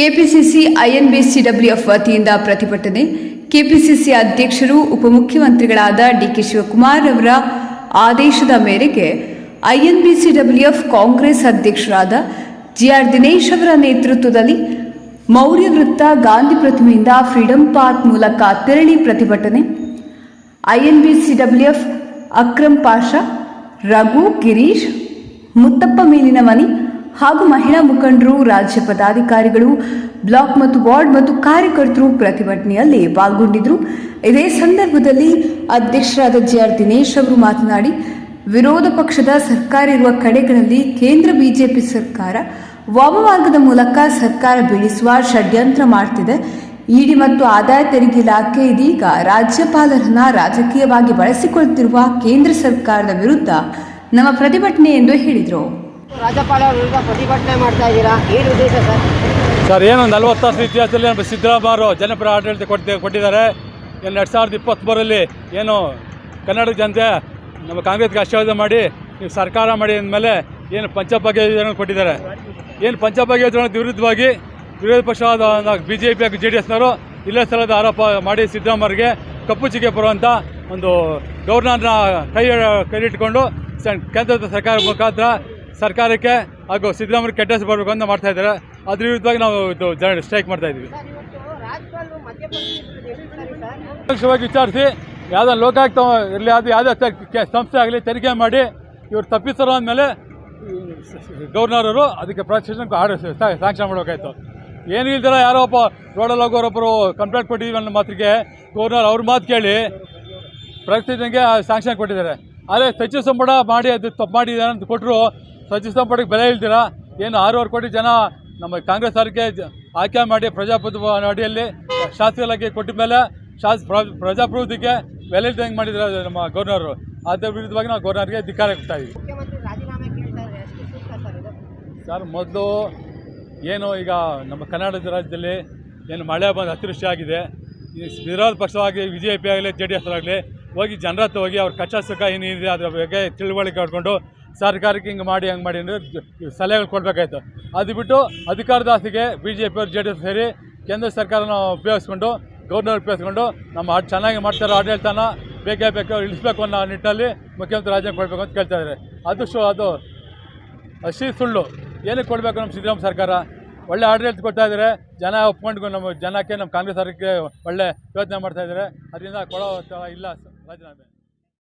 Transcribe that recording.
KPCC ಐಎನ್ಬಿಸಿಡಬ್ಲ್ಯೂಎಫ್ ವತಿಯಿಂದ ಪ್ರತಿಭಟನೆ. KPCC ಅಧ್ಯಕ್ಷರು, ಉಪಮುಖ್ಯಮಂತ್ರಿಗಳಾದ ಡಿಕೆ ಶಿವಕುಮಾರ್ ಅವರ ಆದೇಶದ ಮೇರೆಗೆ ಐಎನ್ಬಿಸಿಡಬ್ಲ್ಯೂಎಫ್ ಕಾಂಗ್ರೆಸ್ ಅಧ್ಯಕ್ಷರಾದ ಜಿಆರ್ ದಿನೇಶ್ ಅವರ ನೇತೃತ್ವದಲ್ಲಿ ಮೌರ್ಯ ವೃತ್ತ ಗಾಂಧಿ ಪ್ರತಿಮೆಯಿಂದ ಫ್ರೀಡಂ ಪಾತ್ ಮೂಲಕ ತೆರಳಿ ಪ್ರತಿಭಟನೆ. ಐಎನ್ಬಿಸಿಡಬ್ಲ್ಯೂಎಫ್ ಅಕ್ರಮ್ ಪಾಷಾ, ರಘು, ಗಿರೀಶ್, ಮುತ್ತಪ್ಪ ಮೇಲಿನ ಮನಿ ಹಾಗೂ ಮಹಿಳಾ ಮುಖಂಡರು, ರಾಜ್ಯ ಪದಾಧಿಕಾರಿಗಳು, ಬ್ಲಾಕ್ ಮತ್ತು ವಾರ್ಡ್ ಮತ್ತು ಕಾರ್ಯಕರ್ತರು ಪ್ರತಿಭಟನೆಯಲ್ಲಿ ಪಾಲ್ಗೊಂಡಿದ್ದರು. ಇದೇ ಸಂದರ್ಭದಲ್ಲಿ ಅಧ್ಯಕ್ಷರಾದ ಜಿಆರ್ ದಿನೇಶ್ ಅವರು ಮಾತನಾಡಿ, ವಿರೋಧ ಪಕ್ಷದ ಸರ್ಕಾರ ಇರುವ ಕಡೆಗಳಲ್ಲಿ ಕೇಂದ್ರ ಬಿಜೆಪಿ ಸರ್ಕಾರ ವಾಮಮಾರ್ಗದ ಮೂಲಕ ಸರ್ಕಾರ ಬೀಳಿಸುವ ಷಡ್ಯಂತ್ರ ಮಾಡ್ತಿದೆ. ಇಡಿ ಮತ್ತು ಆದಾಯ ತೆರಿಗೆ ಇಲಾಖೆ ಇದೀಗ ರಾಜ್ಯಪಾಲರನ್ನ ರಾಜಕೀಯವಾಗಿ ಬಳಸಿಕೊಳ್ತಿರುವ ಕೇಂದ್ರ ಸರ್ಕಾರದ ವಿರುದ್ಧ ನಮ್ಮ ಪ್ರತಿಭಟನೆ ಎಂದು ಹೇಳಿದರು. ಸರ್? ಏನು ನಲ್ವತ್ತು ತಾಸು ಇತಿಹಾಸದಲ್ಲಿ ನಮ್ಮ ಜನಪರ ಆಡಳಿತ ಕೊಡ್ತಿ ಕೊಟ್ಟಿದ್ದಾರೆ. ಏನು ಎರಡು ಸಾವಿರದ ಇಪ್ಪತ್ತ್ಮೂರಲ್ಲಿ ಏನು ಕನ್ನಡ ಜನತೆ ನಮ್ಮ ಕಾಂಗ್ರೆಸ್ಗೆ ಆಶೀರ್ವಾದ ಮಾಡಿ, ನೀವು ಸರ್ಕಾರ ಮಾಡಿ ಅಂದಮೇಲೆ ಏನು ಪಂಚಭಾಗ್ಯ ಯೋಜನೆ ಕೊಟ್ಟಿದ್ದಾರೆ. ಏನು ಪಂಚಭಾಗ್ಯ ಯೋಜನೆ ವಿರುದ್ಧವಾಗಿ ವಿರೋಧ ಪಕ್ಷವಾದ ಬಿ ಜೆ ಪಿ ಹಾಗೂ ಜೆ ಡಿ ಎಸ್ನವರು ಇಲ್ಲೇ ಸ್ಥಳದ ಆರೋಪ ಮಾಡಿ ಸಿದ್ದರಾಮಯ್ಯರಿಗೆ ಕಪ್ಪು ಚಿಕ್ಕೆ ಬರುವಂಥ ಒಂದು ಗೌರ್ನರ್ನ ಕೈ ಕೈಲಿಟ್ಕೊಂಡು ಕೇಂದ್ರದ ಸರ್ಕಾರ ಮುಖಾಂತರ ಸರ್ಕಾರಕ್ಕೆ ಹಾಗೂ ಸಿದ್ದರಾಮಯ್ಯ ಕೆಟ್ಟ ಬರಬೇಕು ಅಂತ ಮಾಡ್ತಾ ಇದ್ದಾರೆ. ಅದ್ರ ವಿರುದ್ಧವಾಗಿ ನಾವು ಇದು ಸ್ಟ್ರೈಕ್ ಮಾಡ್ತಾ ಇದ್ದೀವಿ. ಪ್ರತ್ಯಕ್ಷವಾಗಿ ವಿಚಾರಿಸಿ, ಯಾವುದೋ ಲೋಕಾಯುಕ್ತ ಇರಲಿ, ಅದು ಯಾವುದೇ ಸಂಸ್ಥೆ ಆಗಲಿ ತೆರಿಗೆ ಮಾಡಿ ಇವ್ರು ತಪ್ಪಿಸರು ಅಂದಮೇಲೆ ಗವರ್ನರವರು ಅದಕ್ಕೆ ಪ್ರಾಸಿಕ್ಯೂಷನ್ ಆರ್ಡರ್ ಸ್ಯಾಂಕ್ಷನ್ ಮಾಡಬೇಕಾಯ್ತು. ಏನು ಇಲ್ದಿರ ಯಾರೋ ಒಬ್ಬ ರೋಡಲ್ಲಿ ಹೋಗೋರೊಬ್ಬರು ಕಂಪ್ಲೇಂಟ್ ಕೊಟ್ಟಿದ್ದೀವಿ ಅನ್ನೋ ಮಾತಿಗೆ ಗವರ್ನರ್ ಅವ್ರ ಮಾತು ಕೇಳಿ ಪ್ರಾಸಿಕ್ಯೂಷನ್ಗೆ ಸ್ಯಾಂಕ್ಷನ್ ಕೊಟ್ಟಿದ್ದಾರೆ. ಆದರೆ ಸಚಿವ ಸಂಪುಟ ಮಾಡಿ ಅದು ತಪ್ಪು ಮಾಡಿದ್ದಾರೆ ಅಂತ ಕೊಟ್ಟರು ಸಚಿವ ಪಟ್ಟಕ್ಕೆ ಬೆಲೆ ಇಲ್ದಿರಾ ಏನು ಆರೂವರೆ ಕೋಟಿ ಜನ ನಮ್ಮ ಕಾಂಗ್ರೆಸ್ ಅವರಿಗೆ ಆಯ್ಕೆ ಮಾಡಿ ಪ್ರಜಾಪ್ರಭುತ್ವ ಅಡಿಯಲ್ಲಿ ಶಾಸಕರಾಗಿ ಕೊಟ್ಟ ಮೇಲೆ ಶಾಸ ಪ್ರ- ಪ್ರಜಾಪ್ರಭುತ್ವಕ್ಕೆ ಬೆಲೆ ಇಲ್ದಂಗೆ ಮಾಡಿದ್ರು ನಮ್ಮ ಗೌರ್ನರು ಅದರ ವಿರುದ್ಧವಾಗಿ ನಾವು ಗವರ್ನರ್ಗೆ ಧಿಕ್ಕಾರ ಕೊಡ್ತಾ ಇದ್ದೀವಿ ಸರ್ ಮೊದಲು ಏನು ಈಗ ನಮ್ಮ ಕರ್ನಾಟಕ ರಾಜ್ಯದಲ್ಲಿ ಏನು ಮಳೆ ಬಂದು ಅತಿವೃಷ್ಟಿ ಆಗಿದೆ. ಈ ವಿರೋಧ ಪಕ್ಷವಾಗಿ ಬಿ ಜೆ ಪಿ ಆಗಲಿ ಜೆ ಡಿ ಎಸ್ ಆಗಲಿ ಹೋಗಿ ಜನರ ಹತ್ರ ಹೋಗಿ ಅವ್ರ ಕಚ್ಚಾ ಸುಖ ಏನಿದೆ ಅದರ ಬಗ್ಗೆ ತಿಳುವಳಿಕೆ ಹೊಡ್ಕೊಂಡು ಸರ್ಕಾರಕ್ಕೆ ಹಿಂಗೆ ಮಾಡಿ, ಹಂಗೆ ಮಾಡಿ ಅಂದರೆ ಸಲಹೆಗಳು ಕೊಡಬೇಕಾಯ್ತು. ಅದು ಬಿಟ್ಟು ಅಧಿಕಾರದ ಆಸೆಗೆ ಬಿ ಜೆ ಪಿ ಅವ್ರು ಜೆ ಡಿ ಎಸ್ ಸೇರಿ ಕೇಂದ್ರ ಸರ್ಕಾರನ ಉಪಯೋಗಿಸ್ಕೊಂಡು, ಗೌರ್ನರ್ ಉಪಯೋಗಿಸ್ಕೊಂಡು ನಮ್ಮ ಚೆನ್ನಾಗಿ ಮಾಡ್ತಾರೋ ಆಡಳಿತನ ಬೇಕೇ ಬೇಕು, ಇಳಿಸ್ಬೇಕು ಅನ್ನೋ ನಿಟ್ಟಲ್ಲಿ ಮುಖ್ಯಮಂತ್ರಿ ರಾಜ್ಯ ಕೊಡಬೇಕು ಅಂತ ಕೇಳ್ತಾ ಇದ್ದಾರೆ. ಅದು ಅದು ಹಸಿ ಸುಳ್ಳು. ಏನಕ್ಕೆ ಕೊಡಬೇಕು ನಮ್ಮ ಸಿದ್ದರಾಮಯ್ಯ ಸರ್ಕಾರ? ಒಳ್ಳೆ ಆಡಳಿತ ಕೊಡ್ತಾ ಇದ್ದಾರೆ. ಜನ ಒಪ್ಕೊಂಡು ನಮ್ಮ ಜನಕ್ಕೆ ನಮ್ಮ ಕಾಂಗ್ರೆಸ್ ಸರ್ಕಾರಕ್ಕೆ ಒಳ್ಳೆ ಯೋಚನೆ ಮಾಡ್ತಾ ಇದ್ದಾರೆ. ಅದರಿಂದ ಕೊಡೋ ಇಲ್ಲ ರಾಜೀನಾಮೆ.